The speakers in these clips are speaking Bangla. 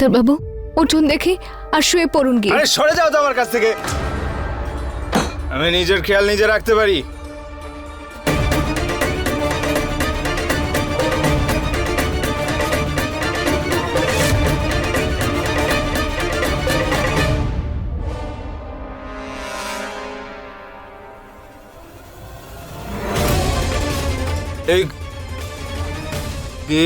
ডাক্তারবাবু, উঠুন দেখি আর শুয়ে পড়ুন গিয়ে। আরে, সরে যাও তো আমার কাছ থেকে। আমি নিজের খেয়াল নিজে রাখতে পারি। এই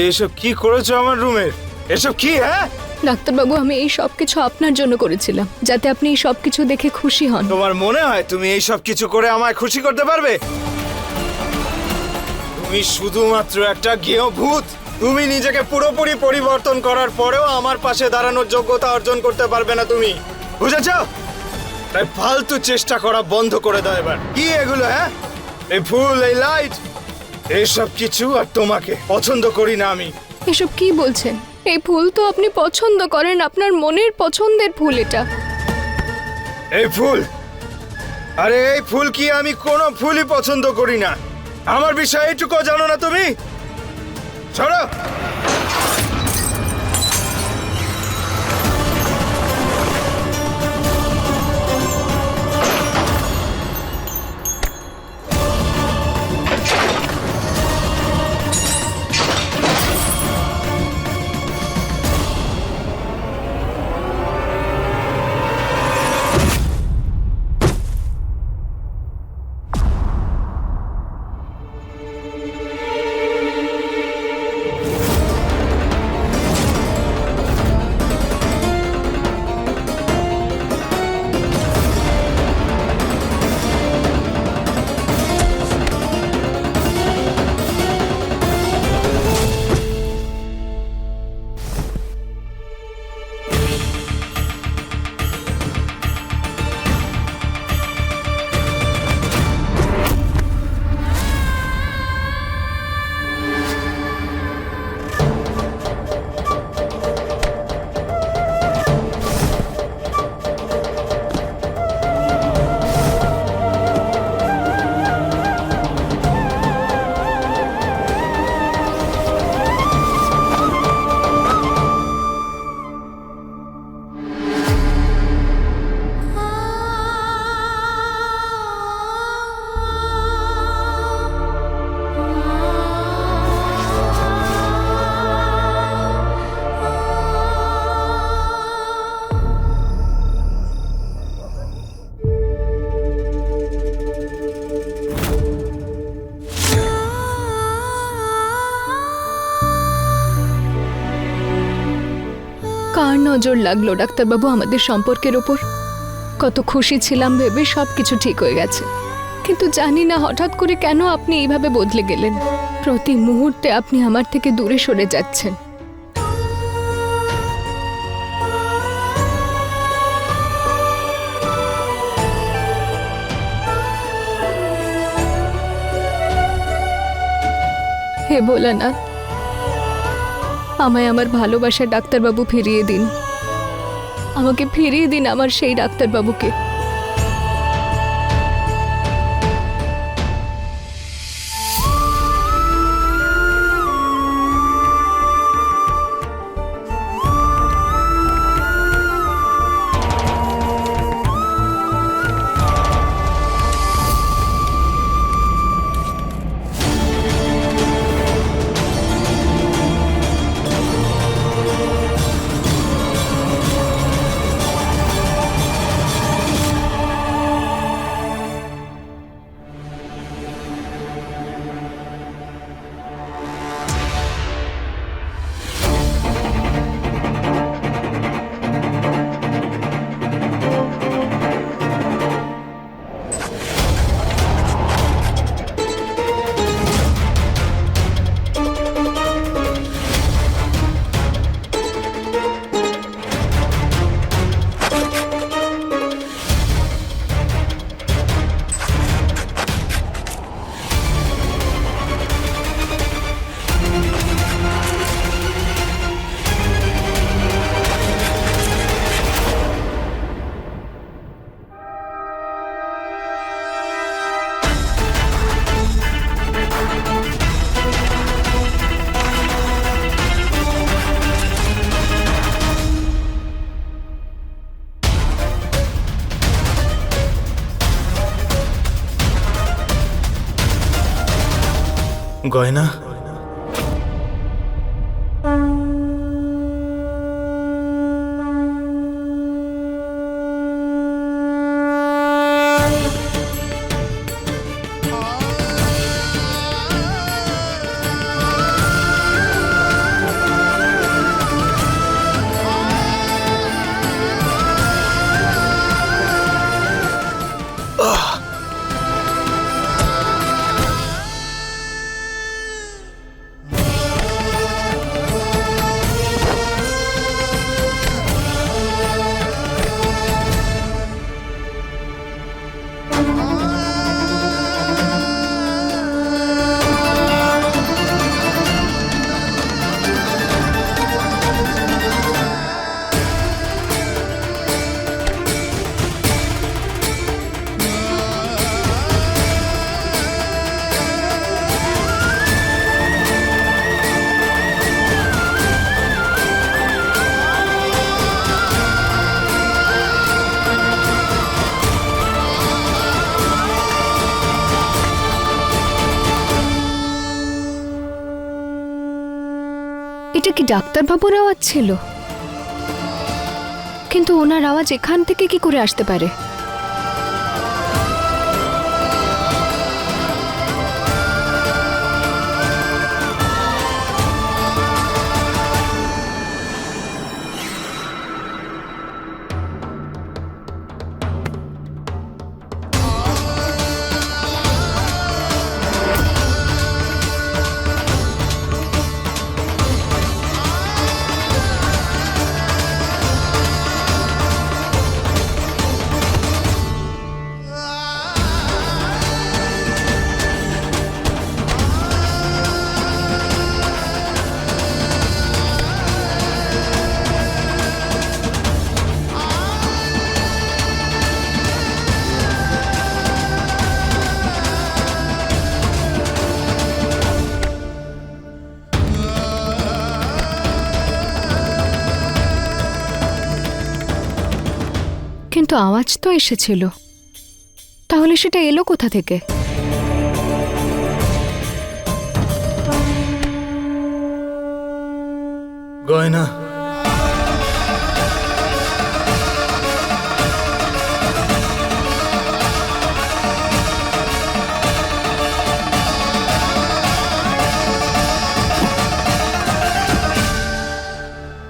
এসব কি করেছ আমার রুমে? এসব কি হ্যাঁ? ডাক্তারবাবু আমি এই সব কিছু আপনার জন্য করেছিলাম যাতে আপনি এই সব কিছু দেখে খুশি হন। তোমার মনে হয় তুমি এই সব কিছু করে আমায় খুশি করতে পারবে? তুমি শুধুমাত্র একটা গেহ ভূত তুমি নিজেকে পুরোপুরি পরিবর্তন করার পরেও আমার পাশে দাঁড়ানোর যোগ্যতা অর্জন করতে পারবে না তুমি। বুঝেছ? তাই ফালতু চেষ্টা করা বন্ধ করে দাও এবার। কি এগুলো হ্যাঁ? এই ফুল এই লাইট এইসব কিছু আর তোমাকে পছন্দ করি না আমি। এসব কি বলছেন? এই ফুল তো আপনি পছন্দ করেন, আপনার মনের পছন্দের ফুল এটা। এই ফুল আরে এই ফুল কি আমি কোনো ফুলই পছন্দ করি না। আমার বিষয়ে এটুকু জানো না তুমি? ছড়ো! নজর লাগল, ডাক্তারবাবু, আমাদের সম্পর্কের ওপর। কত খুশি ছিলাম ভেবে সব কিছু ঠিক হয়ে গেছে। কিন্তু জানি না হঠাৎ করে কেন আপনি এইভাবে বদলে গেলেন। প্রতি মুহূর্তে আপনি আমার থেকে দূরে সরে যাচ্ছেন। হে ভোলানাথ, আমায় আমার ভালোবাসা ডাক্তারবাবু ফিরিয়ে দিন। আমাকে ফিরিয়ে দিন আমার সেই ডাক্তারবাবুকে। গয়না এটা কি ডাক্তারবাবুর আওয়াজ ছিল? কিন্তু ওনার আওয়াজ এখান থেকে কি করে আসতে পারে? কিন্তু আওয়াজ তো এসেছিল। তাহলে সেটা এলো কোথা থেকে? গয়না।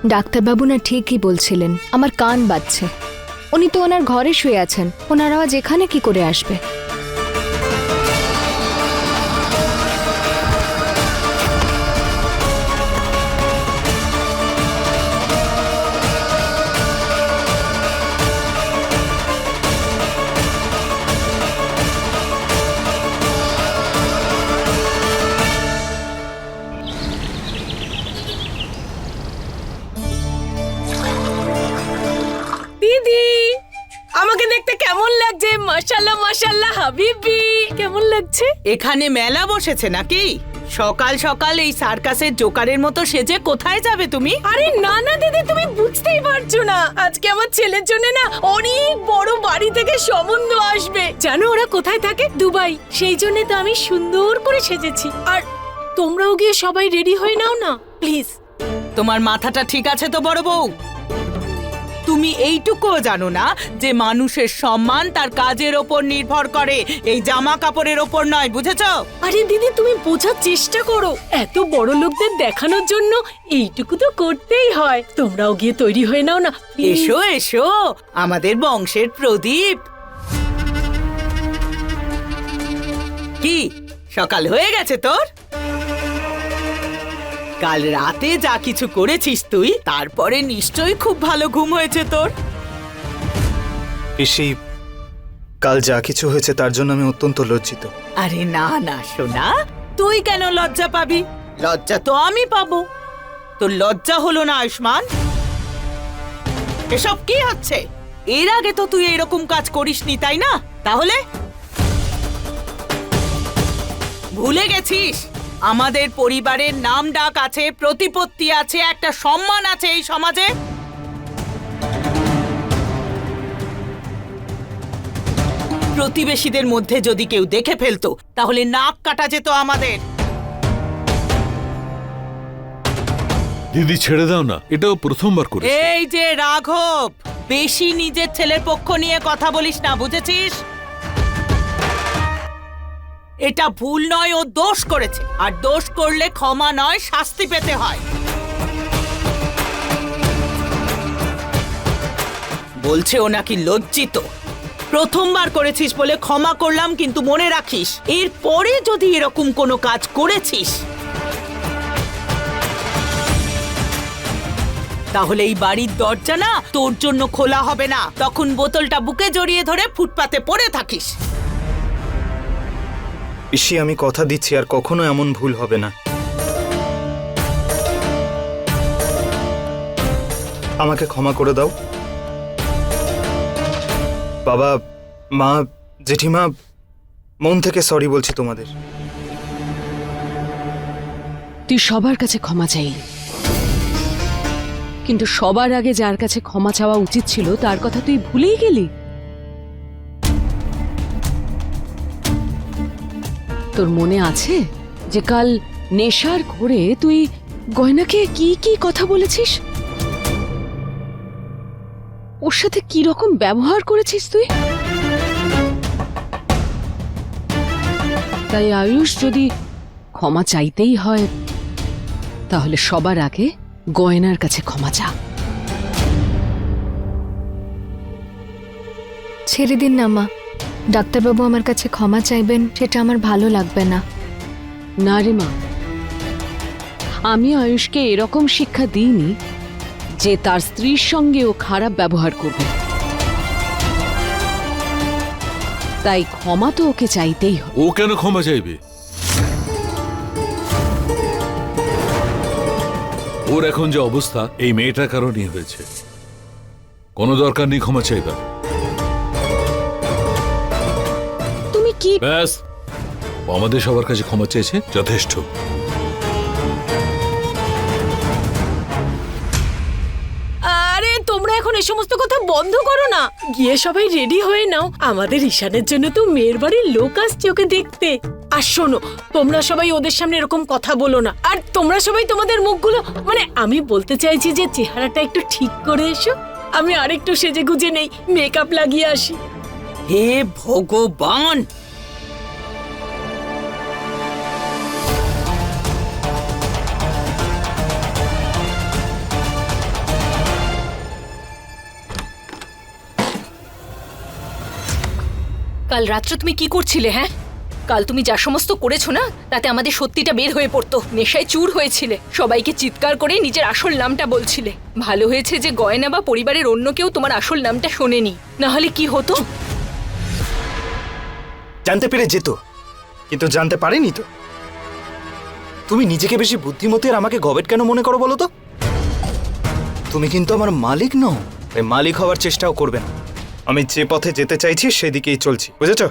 ডাক্তারবাবু না ঠিকই বলছিলেন আমার কান বাজছে। উনি তো ওনার ঘরে শুয়ে আছেন। ওনারা যেখানে কি করে আসবে? এখানে মেলা বসেছে নাকি? সকাল সকাল এই সার্কাসের জোকারের মতো সেজে কোথায় যাবে তুমি? আরে না না দিদি তুমি বুঝতেই পারছ না। আজকে আমার ছেলের জন্য না অনেক বড় বাড়ি থেকে সম্বন্ধ আসবে। জানো ওরা কোথায় থাকে? দুবাই। সেই জন্য তো আমি সুন্দর করে সেজেছি। আর তোমরাও গিয়ে সবাই রেডি হয়ে নাও না প্লিজ। তোমার মাথাটা ঠিক আছে তো বড় বউ? তুমি এইটুকুও জানো না যে মানুষের সম্মান তার কাজের ওপর নির্ভর করে। এই জামা কাপড়ের ওপর নয় বুঝেছ? আরে দিদি তুমি বোঝার চেষ্টা করো। এত বড় লোকদের দেখানোর জন্য এইটুকু তো করতেই হয়। তোমরাও গিয়ে তৈরি হয়ে নাও না এসো এসো। আমাদের বংশের প্রদীপ। কি? সকাল হয়ে গেছে তোর? কাল রাতে যা কিছু করেছিস তুই তারপরে নিশ্চয়ই খুব ভালো ঘুম হয়েছে তোর। পিসি কাল যা কিছু হয়েছে তার জন্য আমি অত্যন্ত লজ্জিত। আরে না না সোনা তুই কেন লজ্জা পাবি? লজ্জা তো আমি পাবো। তোর লজ্জা হলো না আয়ুষ্মান। এসব কি হচ্ছে? এর আগে তো তুই এরকম কাজ করিসনি তাই না? তাহলে? ভুলে গেছিস? আমাদের পরিবারের নাম ডাক আছে প্রতিপত্তি আছে একটা সম্মান আছে এই সমাজে। প্রতিবেশীদের মধ্যে যদি কেউ দেখে ফেলতো তাহলে নাক কাটা যেত আমাদের। দিদি ছেড়ে দাও না এটাও প্রথমবার করে এই যে রাঘব বেশি নিজের ছেলের পক্ষ নিয়ে কথা বলিস না বুঝেছিস? এটা ভুল নয়, ও দোষ করেছে। আর দোষ করলে ক্ষমা নয়, শাস্তি পেতে হয়। বলছে ও নাকি লজ্জিত। প্রথমবার করেছিস বলে ক্ষমা করলাম, কিন্তু মনে রাখিস, এরপরে যদি এরকম কোনো কাজ করেছিস, তাহলে এই বাড়ির দরজা না তোর জন্য খোলা হবে না। তখন বোতলটা বুকে জড়িয়ে ধরে ফুটপাতে পড়ে থাকিস। পিসি আমি কথা দিচ্ছি আর কখনো এমন ভুল হবে না। আমাকে ক্ষমা করে দাও। বাবা, মা, জেঠিমা, মন থেকে সরি বলছি তোমাদের। তুই সবার কাছে ক্ষমা চাইলি কিন্তু সবার আগে যার কাছে ক্ষমা চাওয়া উচিত ছিল, তার কথা তুই ভুলেই গেলি। তোর মনে আছে যে কাল নেশার ঘোরে তুই গয়নাকে কি কি কথা বলেছিস? ওর সাথে কি রকম ব্যবহার করেছিস তুই? তাই আয়ুষ যদি ক্ষমা চাইতেই হয়, তাহলে সবার আগে গয়নার কাছে ক্ষমা চা। ছেড়ে দিন না, মা। ডাক্তারবাবু আমার কাছে ক্ষমা চাইবেন সেটা আমার ভালো লাগবে না। না রে মা। আমি আয়ুষকে এরকম শিক্ষা দিইনি যে তার স্ত্রীর সঙ্গে ও খারাপ ব্যবহার করবে। তাই ক্ষমা তো ওকে চাইতেই হবে। ও কেন ক্ষমা চাইবে? ওর এখন যে অবস্থা এই মেয়েটার কারণেই হয়েছে। কোনো দরকার নেই ক্ষমা চাইবার। কি? ব্যাস। আমাদের সবার কাছে ক্ষমা চেয়েছে যথেষ্ট। আরে তোমরা এখন এই সমস্ত কথা বন্ধ করো না। গিয়ে সবাই রেডি হয়ে নাও। আমাদের ঈশানের জন্য তো মেয়ের বাড়ির লোক আসছে ওকে দেখতে। আর শোনো তোমরা সবাই ওদের সামনে এরকম কথা বলো না। আর তোমরা সবাই তোমাদের মুখগুলো মানে আমি বলতে চাইছি যে চেহারাটা একটু ঠিক করে এসো। আমি আরেকটু সেজে গুজে নেই মেকআপ লাগিয়ে আসি। হে ভগবান! কাল রাত্রে তুমি কি করছিলে হ্যাঁ? কাল তুমি যা সমস্ত করেছ না, তাতে আমাদের সত্যিটা বের হয়ে পড়তো। নেশায় চুর হয়েছিলে। সবাইকে চিৎকার করে নিজের আসল নামটা বলছিলে। ভালো হয়েছে যে গয়না বা পরিবারের অন্য কেউ তোমার আসল নামটা শোনেনি। না হলে কি হতো? জানতে পেরে যেত, কিন্তু জানতে পারেনি তো। তুমি নিজেকে বেশি বুদ্ধিমতী আর আমাকে গবেট কেন মনে করো বলো তো? তুমি কিন্তু আমার মালিক নও মালিক হওয়ার চেষ্টাও করবে না। আমি যে পথে যেতে চাইছি, সেদিকেই চলছি। বুঝেছ?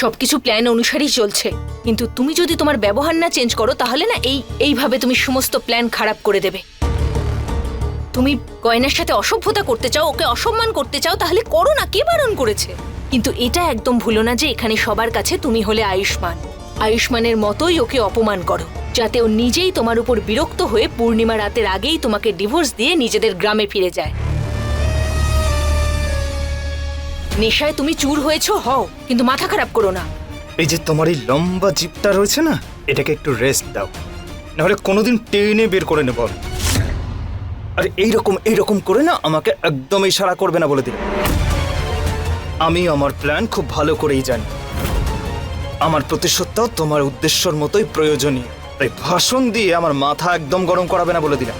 সবকিছু প্ল্যান অনুসারেই চলছে। কিন্তু তুমি যদি তোমার ব্যবহার না চেঞ্জ করো, তাহলে না এই, এইভাবে তুমি সমস্ত প্ল্যান খারাপ করে দেবে। তুমি গয়নার সাথে অসভ্যতা করতে চাও, ওকে অসম্মান করতে চাও, তাহলে করো না, কে বারণ করেছে? কিন্তু এটা একদম ভুলো না যে এখানে সবার কাছে তুমি হলে আয়ুষ্মান। আয়ুষ্মানের মতোই ওকে অপমান করো, যাতে ও নিজেই তোমার উপর বিরক্ত হয়ে পূর্ণিমা রাতের আগেই তোমাকে ডিভোর্স দিয়ে নিজেদের গ্রামে ফিরে যায়। নেশায় তুমি চুর হয়েছো, হও, কিন্তু মাথা খারাপ করো না। এই যে তোমার এই লম্বা জিপটা রয়েছে না, এটাকে একটু রেস্ট দাও। নাহলে কোনোদিন টেনে বের করে নেব আর এইরকম এইরকম করে না আমাকে একদম ইশারা করবে না বলে দিলে। আমি আমার প্ল্যান খুব ভালো করেই জানি। আমার প্রতিশোধটাও তোমার উদ্দেশ্যর মতোই প্রয়োজনীয়। তাই ভাষণ দিয়ে আমার মাথা একদম গরম করাবে না বলে দিলাম।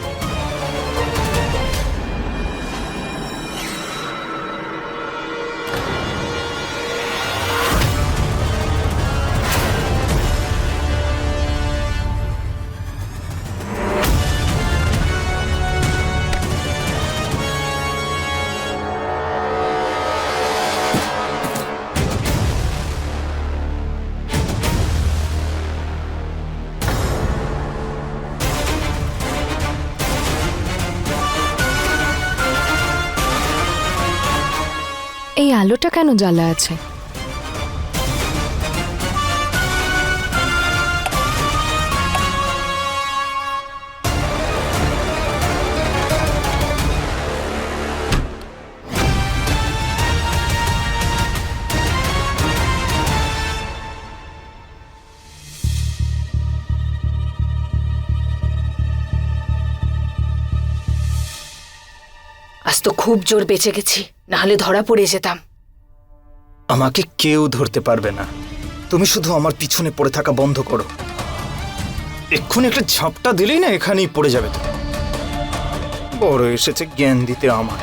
এই আলোটা কেন জ্বালা আছে? খুব জোর বেঁচে গেছি নাহলে ধরা পড়ে যেতাম। আমাকে কেউ ধরতে পারবে না। তুমি শুধু আমার পিছনে পড়ে থাকা বন্ধ করো। এক্ষুনি একটা ঝাপটা দিলেই না এখানেই পড়ে যাবে তো বড় এসেছে জ্ঞান দিতে আমার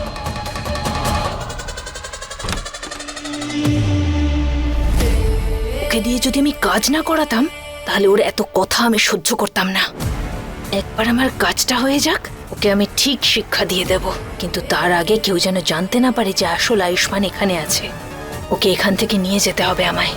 ওকে দিয়ে যদি আমি কাজ না করাতাম তাহলে ওর এত কথা আমি সহ্য করতাম না। একবার আমার কাজটা হয়ে যাক ওকে আমি ঠিক শিক্ষা দিয়ে দেব, কিন্তু তার আগে কেউ যেন জানতে না পারে যে আসল আয়ুষ্মান এখানে আছে। ওকে এখান থেকে নিয়ে যেতে হবে আমায়।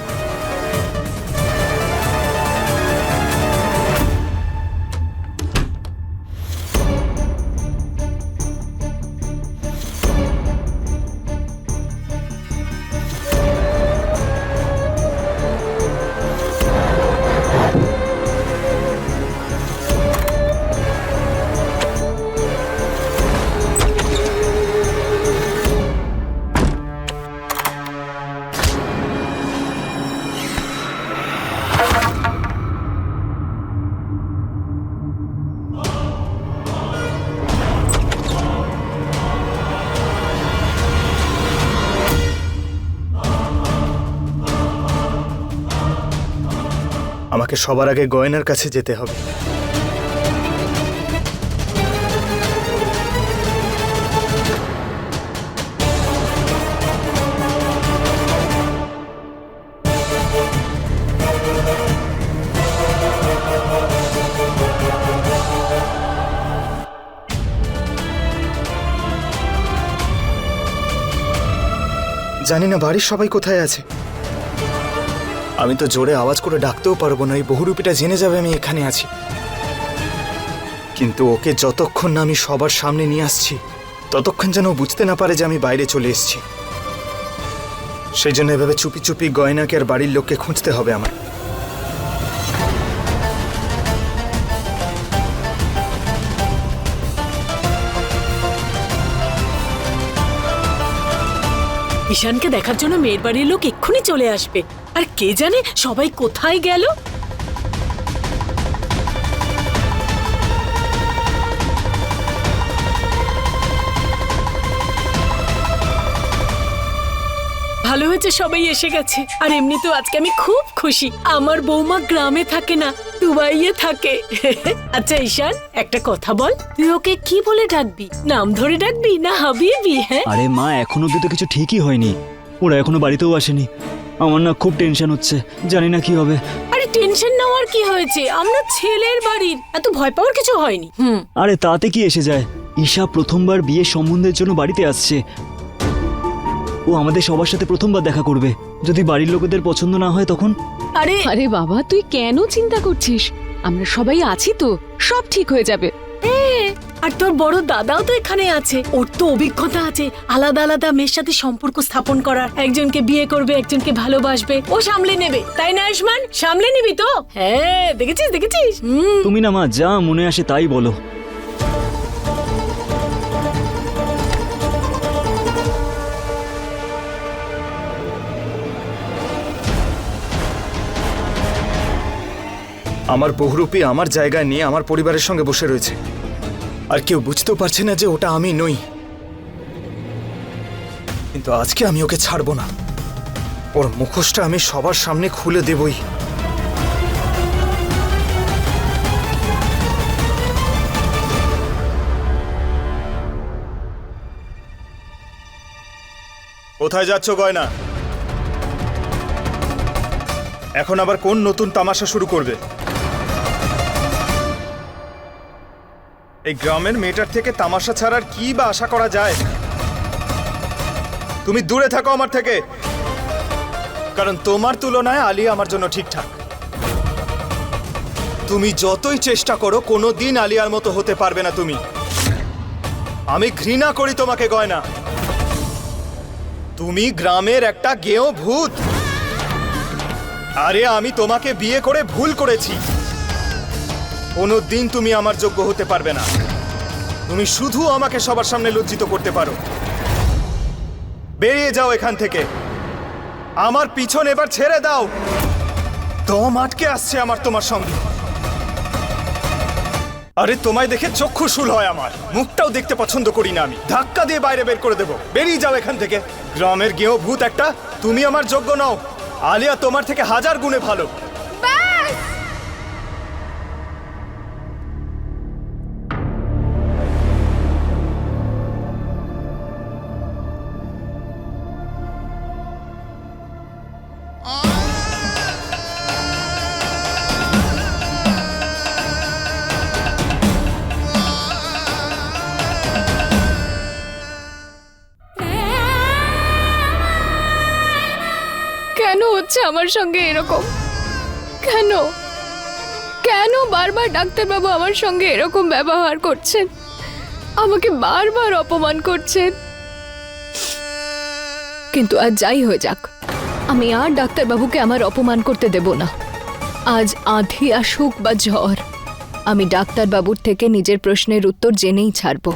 সবার আগে গয়নার কাছে যেতে হবে। জানি না বাড়ির সবাই কোথায় আছে? আমি তো জোরে আওয়াজ করে ডাকতেও পারব না, এই বহুরূপীটা জেনে যাবে আমি এখানে আছি। কিন্তু ওকে যতক্ষণ না আমি সবার সামনে নিয়ে আসছি, ততক্ষণ যেন বুঝতে না পারে যে আমি বাইরে চলে এসেছি। সেই জন্য এভাবে চুপি চুপি গয়নাকে আর বাড়ির লোককে খুঁজতে হবে আমার। ঈশানকে দেখার জন্য মেয়ের বাড়ির লোক এক্ষুনি চলে আসবে। আর কে জানে সবাই কোথায় গেল? ভালো হয়েছে, সবাই এসে গেছে। আর এমনিতেও আজকে আমি খুব খুশি। আমার বৌমা গ্রামে থাকে না, দুবাইয়ে থাকে। আচ্ছা ঈশান, একটা কথা বল। তুই ওকে কি বলে ডাকবি? নাম ধরে ডাকবি না হাবিবি হ্যাঁ? আরে মা, এখনও তো কিছু ঠিকই হয়নি। ওরা এখনও বাড়িতেও আসেনি। আমার না খুব টেনশন হচ্ছে জানি না কি হবে। আরে টেনশন নেওয়ার কি হয়েছে? আমরা ছেলের বাড়ির এত ভয় পাওয়ার কিছু হয়নি। হুম। আরে তাতে কি এসে যায়? ঈশা প্রথমবার বিয়ের সম্বন্ধের জন্য বাড়িতে আসছে। ও আমাদের সবার সাথে প্রথমবার দেখা করবে। যদি বাড়ির লোকেদের পছন্দ না হয় তখন? আরে আরে বাবা তুই কেন চিন্তা করছিস? আমরা সবাই আছি তো সব ঠিক হয়ে যাবে। আর তোর বড় দাদাও তো এখানে আছে। ওর তো অভিজ্ঞতা আছে। আলাদা আলাদা মেয়ের সাথে সম্পর্ক স্থাপন করার। একজনকে বিয়ে করবে একজনকে ভালোবাসবে। ও সামলে নেবে। তাই না আয়ুষ্মান? সামলে নিবি তো? হ্যাঁ দেখেছিস দেখেছিস? হুম। তুমি না মা যা মনে আসে তাই বলো। আমার বহুরূপী আমার জায়গায় নিয়ে আমার পরিবারের সঙ্গে বসে রয়েছে। আর কেউ বুঝতেও পারছে না যে ওটা আমি নই। কিন্তু আজকে আমি ওকে ছাড়বো না। ওর মুখোশটা আমি সবার সামনে খুলে দেবই। কোথায় যাচ্ছ, গয়না? এখন আবার কোন নতুন তামাশা শুরু করবে? এই গ্রামের মেয়েটার থেকে তামাশা ছাড়ার কি বা আশা করা যায়? তুমি দূরে থাকো আমার থেকে। কারণ তোমার তুলনায় আলী আমার জন্য ঠিকঠাক। তুমি যতই চেষ্টা করো কোনো দিন আলিয়ার মতো হতে পারবে না তুমি। আমি ঘৃণা করি তোমাকে, গয়না। তুমি গ্রামের একটা গেঁয়ো ভূত। আরে আমি তোমাকে বিয়ে করে ভুল করেছি। কোনো দিন তুমি আমার যোগ্য হতে পারবে না। তুমি শুধু আমাকে সবার সামনে লজ্জিত করতে পারো। বেরিয়ে যাও এখান থেকে। আমার পিছন এবার ছেড়ে দাও। দম আটকে আসছে আমার তোমার সঙ্গে। আরে, তোমায় দেখে চক্ষু শুল হয় আমার। মুখটাও দেখতে পছন্দ করি না আমি। ধাক্কা দিয়ে বাইরে বের করে দেবো। বেরিয়ে যাও এখান থেকে। গ্রামের গেঁয়ো ভূত একটা, তুমি আমার যোগ্য নাও। আলিয়া তোমার থেকে হাজার গুণে ভালো। আমার সঙ্গে এরকম? কেন? কেন বারবার ডাক্তারবাবু আমার সঙ্গে এরকম ব্যবহার করছেন? আমাকে বারবার অপমান করছেন? কিন্তু আজ যাই হয়ে যাক। আমি আর ডাক্তারবাবুকে আমার অপমান করতে দেব না। আজ আঁধি আসুক বা ঝড়। আমি ডাক্তারবাবুর থেকে নিজের প্রশ্নের উত্তর জেনেই ছাড়বো।